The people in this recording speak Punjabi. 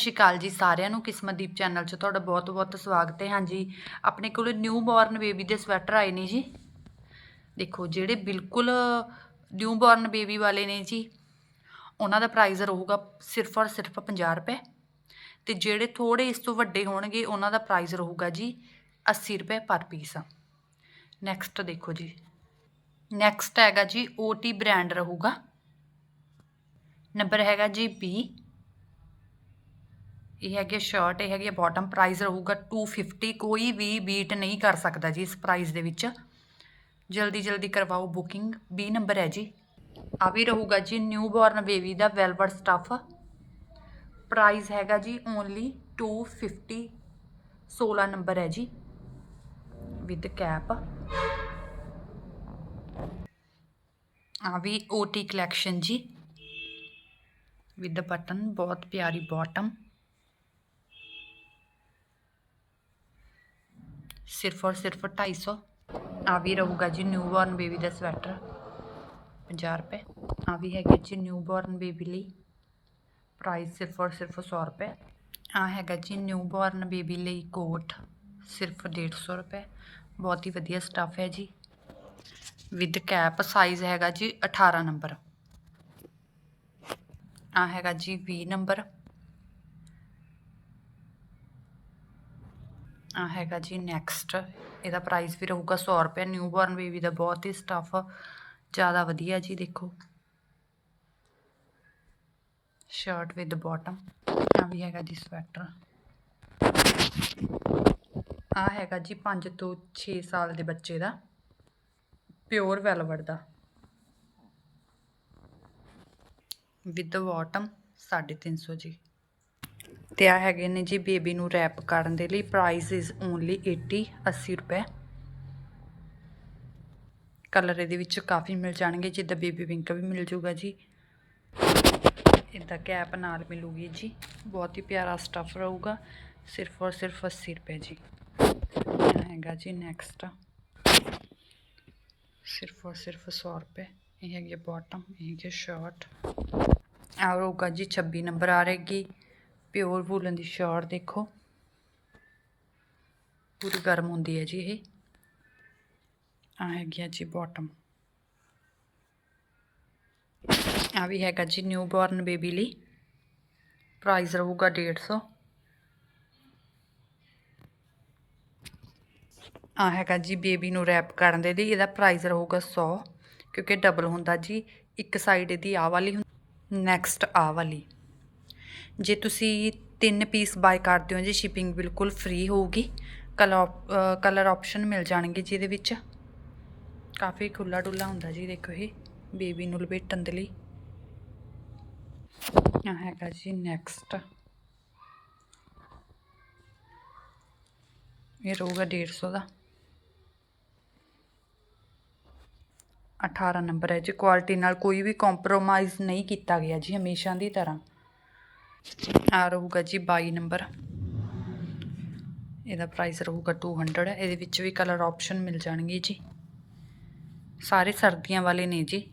ਸਤਿ ਸ਼੍ਰੀ ਅਕਾਲ ਜੀ ਸਾਰਿਆਂ ਨੂੰ ਕਿਸਮਤਦੀਪ ਚੈਨਲ 'ਚ ਤੁਹਾਡਾ ਬਹੁਤ-ਬਹੁਤ ਸਵਾਗਤ ਹੈ। ਹਾਂਜੀ, ਆਪਣੇ ਕੋਲ ਨਿਊ ਬੋਰਨ ਬੇਬੀ ਦੇ ਸਵੈਟਰ ਆਏ ਨੇ ਜੀ। ਦੇਖੋ, ਜਿਹੜੇ ਬਿਲਕੁਲ ਨਿਊ ਬੋਰਨ ਬੇਬੀ ਵਾਲੇ ਨੇ ਜੀ, ਉਹਨਾਂ ਦਾ ਪ੍ਰਾਈਸ ਰਹੂਗਾ ਸਿਰਫ ਔਰ ਸਿਰਫ 50 ਰੁਪਏ। ਤੇ ਜਿਹੜੇ ਥੋੜੇ ਇਸ ਤੋਂ ਵੱਡੇ ਹੋਣਗੇ, ਉਹਨਾਂ ਦਾ ਪ੍ਰਾਈਸ ਰਹੂਗਾ ਜੀ 80 ਰੁਪਏ ਪਰ ਪੀਸ ਨੈਕਸਟ ਦੇਖੋ ਜੀ। ਨੈਕਸਟ ਹੈਗਾ ਜੀ OT ਬ੍ਰਾਂਡ ਰਹੂਗਾ। ਨੰਬਰ ਹੈਗਾ ਜੀ 20 ਇਹ ਹੈਗੀ ਸ਼ਰਟ ਇਹ ਹੈਗੀ ਬਾਟਮ ਪ੍ਰਾਈਸ ਰਹੂਗਾ 250 ਕੋਈ ਵੀ ਬੀਟ ਨਹੀਂ ਕਰ ਸਕਦਾ ਜੀ ਇਸ ਪ੍ਰਾਈਸ ਦੇ ਵਿੱਚ। ਜਲਦੀ ਜਲਦੀ ਕਰਵਾਓ ਬੁਕਿੰਗ 20 ਨੰਬਰ ਹੈ ਜੀ। ਆ ਵੀ ਰਹੂਗਾ ਜੀ ਨਿਊ ਬੋਰਨ ਬੇਬੀ ਦਾ ਵੈਲਵਟ ਸਟਫ ਪ੍ਰਾਈਸ ਹੈਗਾ ਜੀ ਓਨਲੀ 250 16 ਨੰਬਰ ਹੈ ਜੀ। ਵਿਦ ਕੈਪ ਆ ਵੀ OT ਕਲੈਕਸ਼ਨ ਜੀ। ਵਿਦ ਬਟਨ ਬਹੁਤ ਪਿਆਰੀ ਬਾਟਮ ਸਿਰਫ ਔਰ ਸਿਰਫ 250 ਆ ਵੀ ਰਹੂਗਾ ਜੀ ਨਿਊ ਬੋਰਨ ਬੇਬੀ ਦਾ ਸਵੈਟਰ 50 ਰੁਪਏ। ਆ ਵੀ ਹੈਗਾ ਜੀ ਨਿਊ ਬੋਰਨ ਬੇਬੀ ਲਈ। ਪ੍ਰਾਈਸ ਸਿਰਫ ਔਰ ਸਿਰਫ 100 ਰੁਪਏ। ਆ ਹੈਗਾ ਜੀ ਨਿਊ ਬੋਰਨ ਬੇਬੀ ਲਈ ਕੋਟ ਸਿਰਫ 150 ਰੁਪਏ। ਬਹੁਤ ਹੀ ਵਧੀਆ ਸਟੱਫ ਹੈ ਜੀ। ਵਿਦ ਕੈਪ ਸਾਈਜ਼ ਹੈਗਾ ਜੀ 18 ਨੰਬਰ ਆ ਹੈਗਾ ਜੀ 20 ਨੰਬਰ ਆ ਹੈਗਾ ਜੀ ਨੈਕਸਟ ਇਹਦਾ ਪ੍ਰਾਈਸ ਵੀ ਰਹੂਗਾ 100 ਰੁਪਏ। ਨਿਊ ਬੋਰਨ ਬੇਬੀ ਦਾ ਬਹੁਤ ਹੀ ਸਟੱਫ ਜ਼ਿਆਦਾ ਵਧੀਆ ਜੀ, ਦੇਖੋ। ਸ਼ਰਟ ਵਿਦ ਬਾਟਮ ਆ ਵੀ ਹੈਗਾ ਜੀ ਸਵੈਟਰ ਆ ਹੈਗਾ ਜੀ 5 ਤੋਂ 6 ਸਾਲ ਦੇ ਬੱਚੇ ਦਾ। ਪਿਓਰ ਵੈਲਵਟ ਦਾ। ਵਿਦ ਬਾਟਮ 350 ਜੀ। ਤੇ ਆ ਹੈਗੇ ਨੇ ਜੀ ਬੇਬੀ ਨੂੰ ਰੈਪ ਕਰਨ ਦੇ ਲਈ। ਪ੍ਰਾਈਸ ਇਜ਼ ਓਨਲੀ 80 80 ਰੁਪਏ। ਕਲਰ ਇਹਦੇ ਵਿੱਚ ਕਾਫੀ ਮਿਲ ਜਾਣਗੇ, ਜਿੱਦਾਂ ਬੇਬੀ ਪਿੰਕ ਵੀ ਮਿਲ ਜੂਗਾ ਜੀ। ਇਦਾਂ ਕੈਪ ਨਾਲ ਮਿਲੂਗੀ ਜੀ। ਬਹੁਤ ਹੀ ਪਿਆਰਾ ਸਟਫ ਰਹੂਗਾ। ਸਿਰਫ ਔਰ ਸਿਰਫ 80 ਰੁਪਏ ਜੀ। ਹੈਗਾ ਜੀ ਨੈਕਸਟ ਸਿਰਫ ਔਰ ਸਿਰਫ 100 ਰੁਪਏ। ਇਹ ਹੈਗੀ ਬਾਟਮ ਇਹ ਹੈਗੀ ਸ਼ਰਟ ਆ ਰਹੂਗਾ ਜੀ 26 ਨੰਬਰ ਆ ਰਹੇਗੀ। ਪਿਓਰ ਵੂਲਨ ਦੀ ਸ਼ਰਟ ਦੇਖੋ। ਪੂਰੀ ਗਰਮ ਹੁੰਦੀ ਹੈ ਜੀ ਇਹ। ਆ ਹੈਗੀ ਆ ਜੀ ਬਾਟਮ ਆ ਵੀ ਹੈਗਾ ਜੀ ਨਿਊ ਬੋਰਨ ਬੇਬੀ ਲਈ। ਪ੍ਰਾਈਸ ਰਹੂਗਾ 150 ਆ ਹੈਗਾ ਜੀ ਬੇਬੀ ਨੂੰ ਰੈਪ ਕਰਨ ਦੇ ਲਈ, ਇਹਦਾ ਪ੍ਰਾਈਸ ਰਹੂਗਾ 100 ਕਿਉਂਕਿ ਡਬਲ ਹੁੰਦਾ ਜੀ। ਇੱਕ ਸਾਈਡ ਇਹਦੀ ਆ ਵਾਲੀ ਨੈਕਸਟ ਆ ਵਾਲੀ। ਜੇ ਤੁਸੀਂ ਤਿੰਨ ਪੀਸ ਬਾਏ ਕਰਦੇ ਹੋ, ਜੀ ਸ਼ਿਪਿੰਗ ਬਿਲਕੁਲ ਫ੍ਰੀ ਹੋਊਗੀ ਕਲਰ ਕਲਰ ਆਪਸ਼ਨ ਮਿਲ ਜਾਣਗੇ ਜੀ ਇਹਦੇ ਵਿੱਚ। ਕਾਫੀ ਖੁੱਲਾ ਡੁੱਲਾ ਹੁੰਦਾ ਜੀ, ਦੇਖੋ ਇਹ ਬੇਬੀ ਨੂੰ ਲਪੇਟਣ ਦੇ ਲਈ। ਆ ਹੈਗਾ ਜੀ ਨੈਕਸਟ ਇਹ ਰਹੂਗਾ 150 ਦਾ। 18 ਨੰਬਰ ਹੈ ਜੀ ਕੁਆਲਿਟੀ ਨਾਲ ਕੋਈ ਵੀ ਕੰਪਰੋਮਾਈਜ਼ ਨਹੀਂ ਕੀਤਾ ਗਿਆ ਜੀ, ਹਮੇਸ਼ਾ ਦੀ ਤਰ੍ਹਾਂ। ਆ ਰਹੂਗਾ ਜੀ 22 ਨੰਬਰ। ਇਹਦਾ ਪ੍ਰਾਈਸ ਰਹੂਗਾ 200 ਇਹਦੇ ਵਿੱਚ ਵੀ ਕਲਰ ਆਪਸ਼ਨ ਮਿਲ ਜਾਣਗੇ ਜੀ। ਸਾਰੇ ਸਰਦੀਆਂ ਵਾਲੇ ਨੇ ਜੀ।